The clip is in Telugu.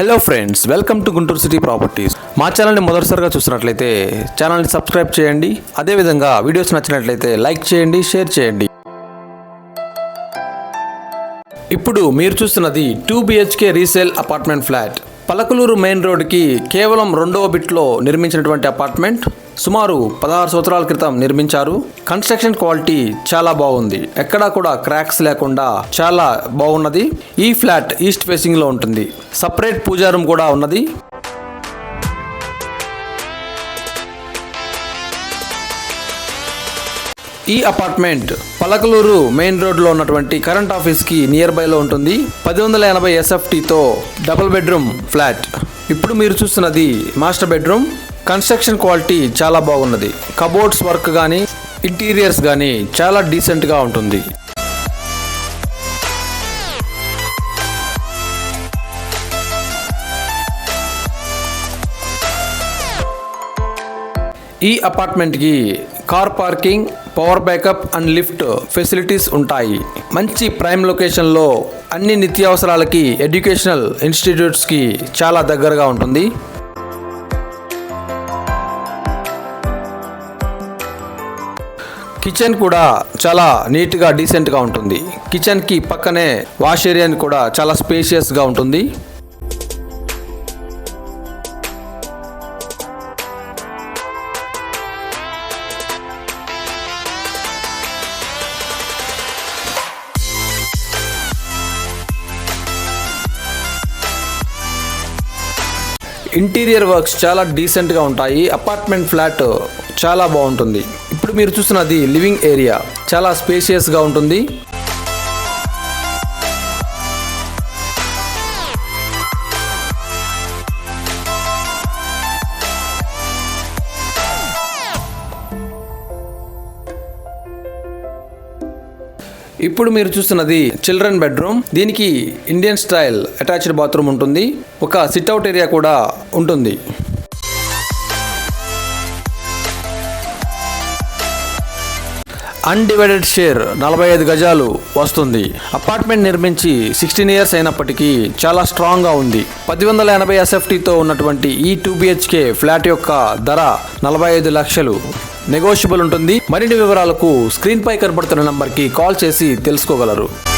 Hello friends welcome to Guntur city properties మా ఛానల్ని మొదటిసారిగా చూసినట్లయితే ఛానల్ని సబ్స్క్రైబ్ చేయండి. అదేవిధంగా వీడియోస్ నచ్చినట్లయితే లైక్ చేయండి షేర్ చేయండి. ఇప్పుడు మీరు చూస్తున్నది two BHK resale apartment flat Palakaluru main రోడ్డుకి కేవలం రెండవ బిట్లో నిర్మించినటువంటి అపార్ట్మెంట్ సుమారు పదహారు సంవత్సరాల క్రితం నిర్మించారు. కన్స్ట్రక్షన్ క్వాలిటీ చాలా బాగుంది. ఎక్కడా కూడా క్రాక్స్ లేకుండా చాలా బాగున్నది. ఈ ఫ్లాట్ ఈస్ట్ ఫేసింగ్లో ఉంటుంది. సపరేట్ పూజా రూమ్ కూడా ఉన్నది. ఈ అపార్ట్మెంట్ పలకలూరు మెయిన్ రోడ్లో ఉన్నటువంటి కరెంట్ ఆఫీస్కి నియర్ బైలో ఉంటుంది. పది వందల ఎనభై ఎస్ఎఫ్టీతో డబుల్ బెడ్రూమ్ ఫ్లాట్ ఇప్పుడు మీరు చూస్తున్నది మాస్టర్ బెడ్రూమ్ కన్స్ట్రక్షన్ క్వాలిటీ చాలా బాగున్నది. కబోర్డ్స్ వర్క్ కానీ ఇంటీరియర్స్ కానీ చాలా డీసెంట్గా ఉంటుంది. ఈ అపార్ట్మెంట్కి car parking power backup and lift facilities ఉంటాయి. మంచి ప్రైమ్ లొకేషన్లో అన్ని నిత్యావసరాలకి ఎడ్యుకేషనల్ ఇన్స్టిట్యూట్స్కి చాలా దగ్గరగా ఉంటుంది. కిచెన్ కూడా చాలా నీట్గా డీసెంట్గా ఉంటుంది. కిచెన్కి పక్కనే వాష్ ఏరియాని కూడా చాలా స్పేషియస్గా ఉంటుంది. ఇంటీరియర్ వర్క్స్ చాలా డీసెంట్గా ఉంటాయి. అపార్ట్మెంట్ ఫ్లాట్ చాలా బాగుంటుంది. ఇప్పుడు మీరు చూస్తున్నది లివింగ్ ఏరియా. చాలా స్పేషియస్గా ఉంటుంది. ఇప్పుడు మీరు చూస్తున్నది చిల్డ్రన్ బెడ్రూమ్. దీనికి ఇండియన్ స్టైల్ అటాచ్డ్ బాత్రూమ్ ఉంటుంది. ఒక సిట్అవుట్ ఏరియా కూడా ఉంటుంది. అన్డివైడెడ్ షేర్ నలభై ఐదు గజాలు వస్తుంది. అపార్ట్మెంట్ నిర్మించి సిక్స్టీన్ ఇయర్స్ అయినప్పటికీ చాలా స్ట్రాంగ్గా ఉంది. పది వందల ఎనభై ఎస్ఎఫ్టీతో ఉన్నటువంటి ఈ టూ బిహెచ్కే ఫ్లాట్ యొక్క ధర నలభై ఐదు లక్షలు. నెగోషియబుల్ ఉంటుంది. మరిన్ని వివరాలకు స్క్రీన్ పై కనబడుతున్న నంబర్కి కాల్ చేసి తెలుసుకోగలరు.